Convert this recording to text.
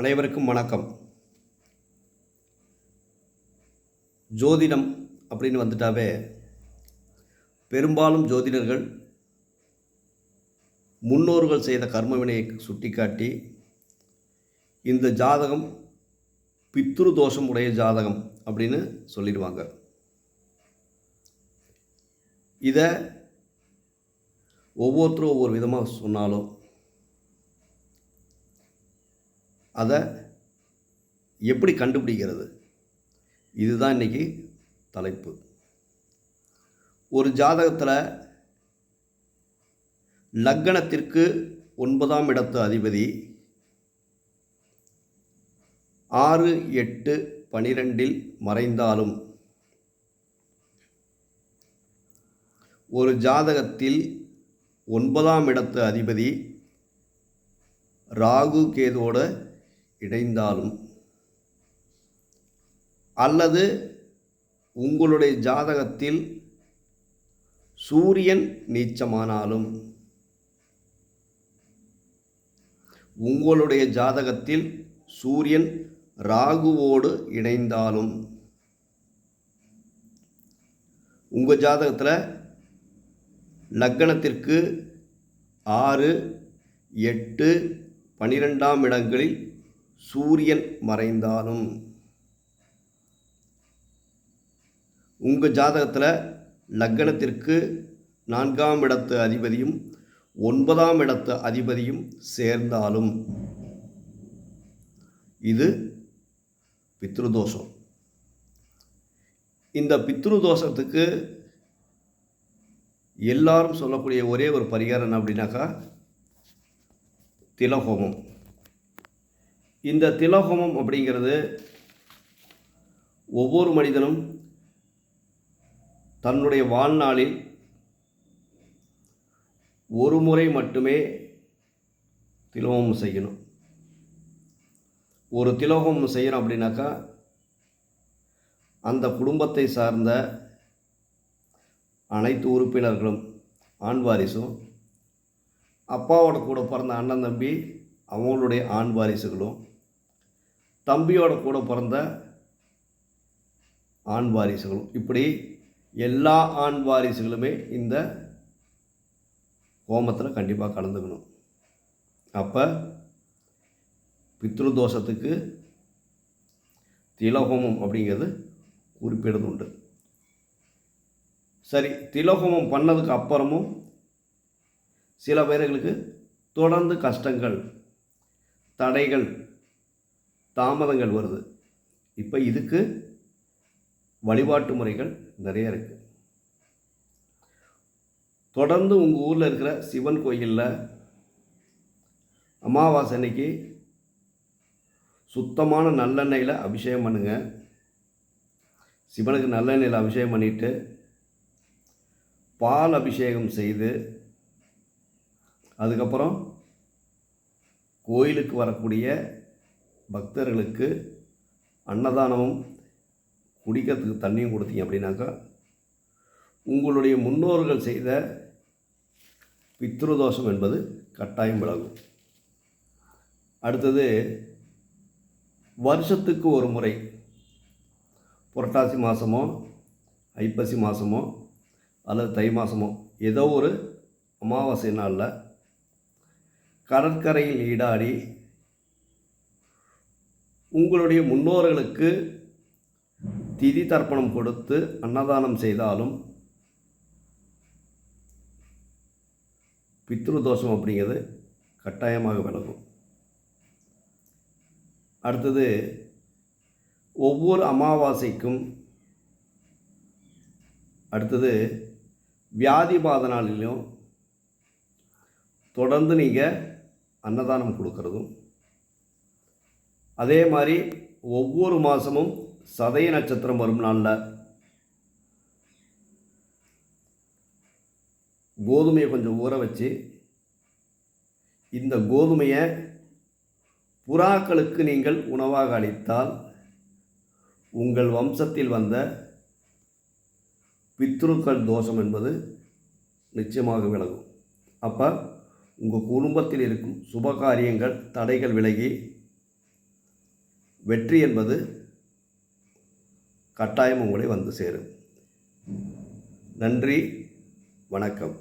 அனைவருக்கும் வணக்கம். ஜோதிடம் அப்படின்னு வந்துட்டாவே பெரும்பாலும் ஜோதிடர்கள் முன்னோர்கள் செய்த கர்மவினையை சுட்டிக்காட்டி இந்த ஜாதகம் பித்ரு தோஷம் உடைய ஜாதகம் அப்படின்னு சொல்லிடுவாங்க. இதை ஒவ்வொருத்தரும் ஒவ்வொரு விதமாக சொன்னாலும் அதை எப்படி கண்டுபிடிக்கிறது? இதுதான் இன்றைக்கி தலைப்பு. ஒரு ஜாதகத்தில் லக்கணத்திற்கு ஒன்பதாம் இடத்து அதிபதி ஆறு எட்டு பனிரெண்டில் மறைந்தாலும் ஒரு ஜாதகத்தில் ஒன்பதாம் இடத்து அதிபதி ராகு கேதோட இடைந்தாலும் அல்லது உங்களுடைய ஜாதகத்தில் சூரியன் நீச்சமானாலும் உங்களுடைய ஜாதகத்தில் சூரியன் ராகுவோடு இணைந்தாலும் உங்கள் ஜாதகத்தில் லக்கணத்திற்கு ஆறு எட்டு பனிரெண்டாம் இடங்களில் சூரியன் மறைந்தாலும். உங்கள் ஜாதகத்தில் லக்கணத்திற்கு நான்காம் இடத்து அதிபதியும் ஒன்பதாம் இடத்து அதிபதியும் சேர்ந்தாலும். இது பித்ருதோஷம். இந்த பித்ருதோஷத்துக்கு எல்லாரும் சொல்லக்கூடிய ஒரே ஒரு பரிகாரம் அப்படின்னாக்கா திலஹோமம் இந்த திலோகமம் அப்படிங்கிறது ஒவ்வொரு மனிதனும் தன்னுடைய வாழ்நாளில் ஒரு முறை மட்டுமே திலோகம் செய்யணும். ஒரு திலோகம் செய்யணும் அப்படின்னாக்கா அந்த குடும்பத்தை சார்ந்த அனைத்து உறுப்பினர்களும் ஆண் வாரிசும் அப்பாவோட கூட பிறந்த அண்ணன் தம்பி அவங்களுடைய ஆண் வாரிசுகளும் தம்பியோட கூட பிறந்த ஆண் வாரிசுகளும். இப்படி எல்லா ஆண் வாரிசுகளுமே இந்த ஹோமத்தில் கண்டிப்பாக கலந்துக்கணும். அப்போ பித்ருதோஷத்துக்கு திலஹோமம் அப்படிங்கிறது குறிப்பிடுறது உண்டு சரி திலஹோமம் பண்ணதுக்கு அப்புறமும் சில பேர்களுக்கு தொடர்ந்து கஷ்டங்கள் தடைகள் தாமதங்கள் வருது. இப்போ இதுக்கு வழிபாட்டு முறைகள் நிறைய இருக்குது தொடர்ந்து உங்கள் ஊரில் இருக்கிற சிவன் கோயிலில் அமாவாசை அன்னைக்கு சுத்தமான நல்லெண்ணெயில் அபிஷேகம் பண்ணுங்க. சிவனுக்கு நல்லெண்ணெயில் அபிஷேகம் பண்ணிவிட்டு பால் அபிஷேகம் செய்து அதுக்கப்புறம் கோயிலுக்கு வரக்கூடிய பக்தர்களுக்கு அன்னதானமும் குடிக்கிறதுக்கு தண்ணியும் கொடுத்தீங்க அப்படின்னாக்கா உங்களுடைய முன்னோர்கள் செய்த பித்ருதோஷம் என்பது கட்டாயம் விலகும். அடுத்தது வருஷத்துக்கு ஒரு முறை புரட்டாசி மாதமோ ஐப்பசி மாதமோ அல்லது தை மாதமோ ஏதோ ஒரு அமாவாசை நாளில் கடற்கரையில் ஈடாடி உங்களுடைய முன்னோர்களுக்கு திதி தர்ப்பணம் கொடுத்து அன்னதானம் செய்தாலும் பித்ருதோஷம் அப்படிங்கிறது கட்டாயமாக விலகும். அடுத்தது ஒவ்வொரு அமாவாசைக்கும் அடுத்தது வியாதிபாத நாளிலும் தொடர்ந்து நீங்கள் அன்னதானம் கொடுக்கறதும் அதே மாதிரி ஒவ்வொரு மாதமும் சதய நட்சத்திரம் வரும் நாளில். கோதுமையை கொஞ்சம் ஊற வச்சு இந்த கோதுமையை புறாக்களுக்கு நீங்கள் உணவாக அளித்தால் உங்கள் வம்சத்தில் வந்த பித்ருக்கள் தோஷம் என்பது நிச்சயமாக விலகும். அப்போ உங்கள் குடும்பத்தில் இருக்கும் சுபகாரியங்கள் தடைகள் விலகி வெற்றி என்பது கட்டாயம் உங்களை வந்து சேரும். நன்றி வணக்கம்.